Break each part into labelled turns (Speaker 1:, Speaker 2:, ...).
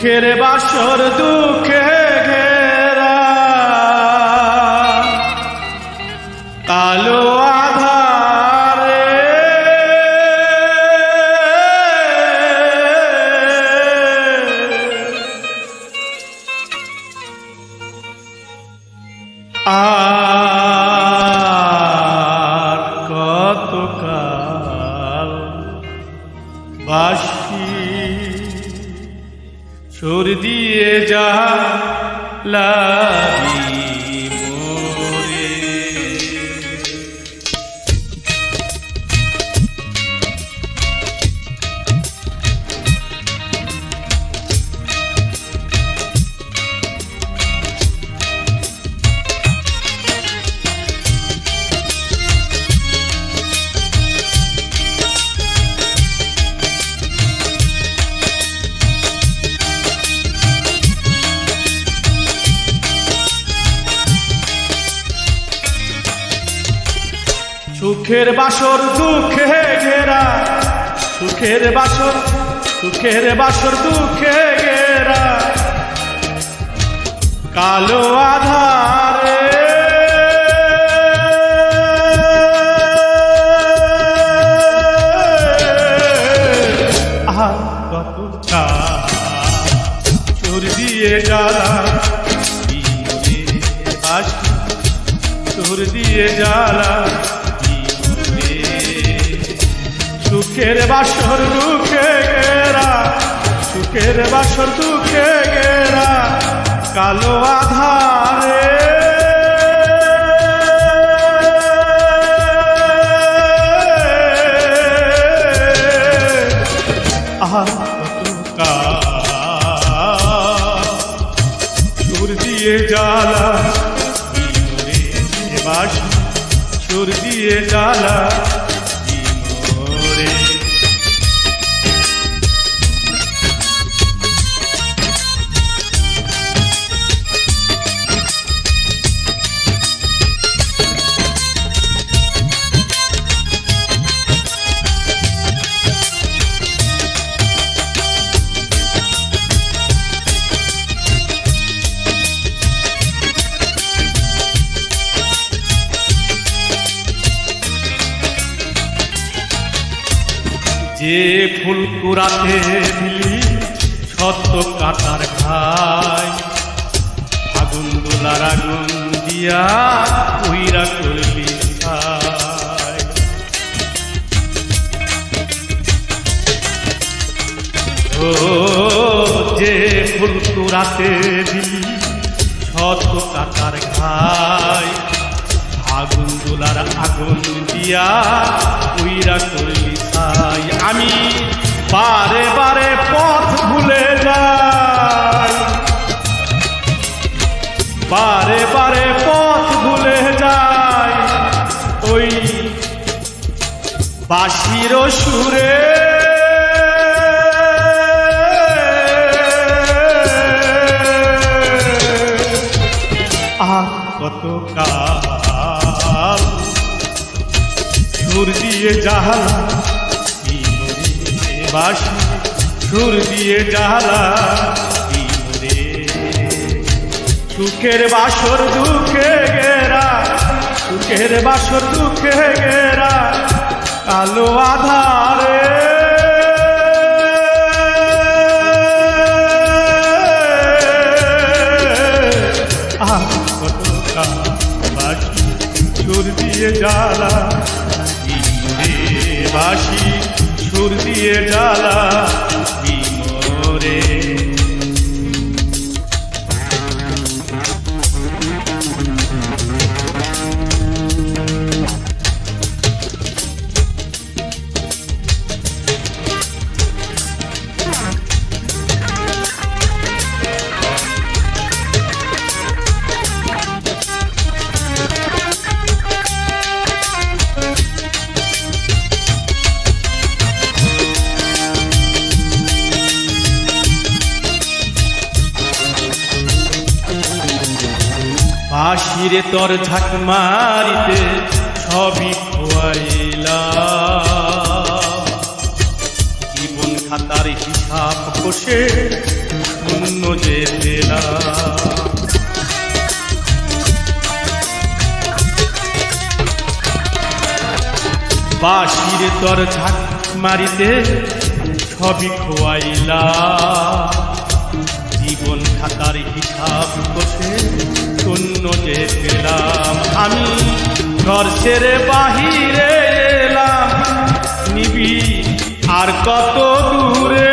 Speaker 1: সুখের বাসর দুঃখে ঘেরা। কালো আধারে আর কতকাল বাসি সুর দিয়ে যা লাগি। সুখের বাসর, দুঃখে ঘেরা। সুখের বাসর সুখের বাসর, দুঃখে ঘেরা। কালো আধারে। আর কত চোর দিয়ে জ্বালা তোর দিয়ে জ্বালা সুখের বাসর দুঃখে গেরা সুখের বাসর দুঃখে গেরা কালো আধারে। সুর দিয়ে জ্বালা সুর দিয়ে জ্বালা। যে ফুল কুড়াতে সত্য কাটার খাই আগুন দোলার আগুন দিয়া উইরা করবি। ও যে ফুল কুড়াতে দিলি সত্য কাটার খাই আগুন দোলার আগুন দিয়া উইরা করলি ছাই। আমি বারে বারে পথ ভুলে যাই। বারে বারে পথ ভুলে যাই। ওই বাসির সুরে। আর কত কাল সুর দিয়ে জাহালা বাসি। সুর দিয়ে জাহালা সুখের বাসর দুঃখে গেরা সুখের বাসর দুঃখে গেরা কালো আধারে। আহ কত বাসি সুর দিয়ে জ্বালা বাসি সুর দিয়ে জ্বালা বাঁশিরে তোর ঝাঁক মারিতে সবই খোয়াইলা জীবন খাতার হিসাব কষে শূন্য যে পেলাম। বাঁশির তোর ঝাঁক মারিতে সবই খোয়াইলা জীবন খাতার হিসাব কষে শূন্য যে পেলাম আমি। ঘর ছেড়ে বাহিরে এলাম। নিবি আর কত দূরে।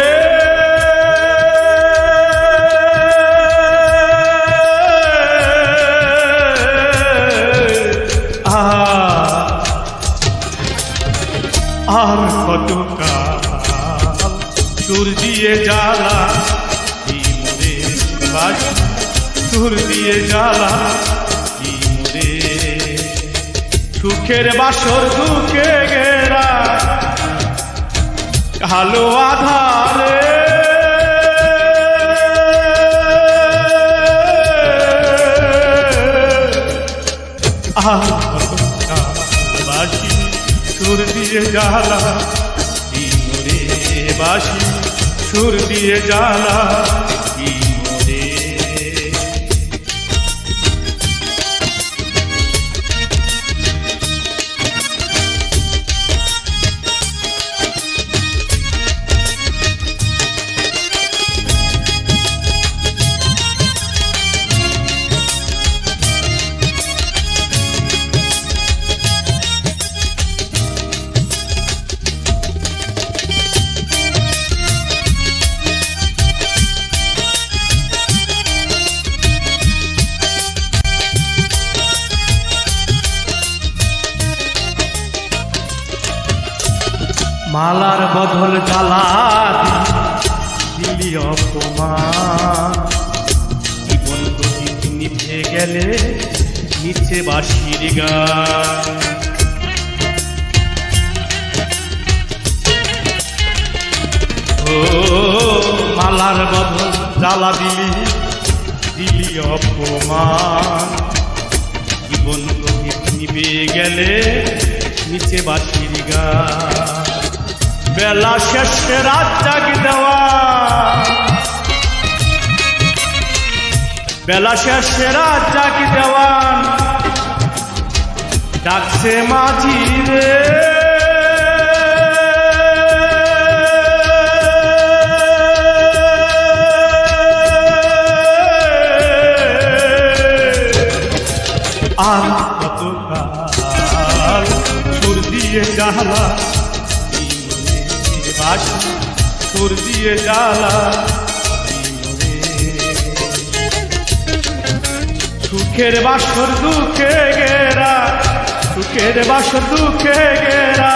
Speaker 1: আর কত কাল সুর দিয়ে জ্বালা বাসি সুর দিয়ে জ্বালা কি মোরে সুখের বাসর দুঃখে গেরা কালো আধারে। বাসি সুর দিয়ে জ্বালা, কি মোরে বাসি সুর দিয়ে জ্বালা মালার বদল জ্বালা দিলি অপমান। জীবন নিভে গেলে নিচে বাসির ও, মালার বদল জ্বালা দিলি দিলি অপমান। জীবন নিভে গেলে নিচে বাসির গান। বেলা শেষে রাত জাগি দেওয়া। বেলা শেষে রাত জাগি দেওয়ান ডাকছে মাঝি রে সুর দিয়ে জ্বালা। সুখের বাসর দুঃখে গেরা সুখের বাসর দুঃখে গেরা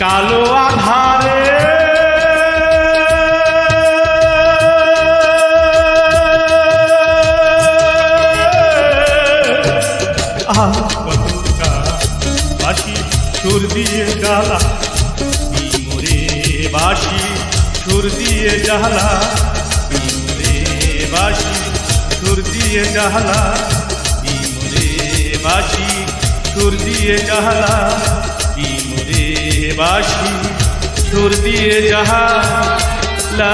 Speaker 1: কালো আধারে সুর দিয়ে জ্বালা। সুর দিয়ে জ্বালা কি মোরে বাসি, সুর দিয়ে জাহালা ইমরে মোরে বাসি, সুর দিয়ে জাহালা ইমরে বাসি, সুর দিয়ে জ্বালা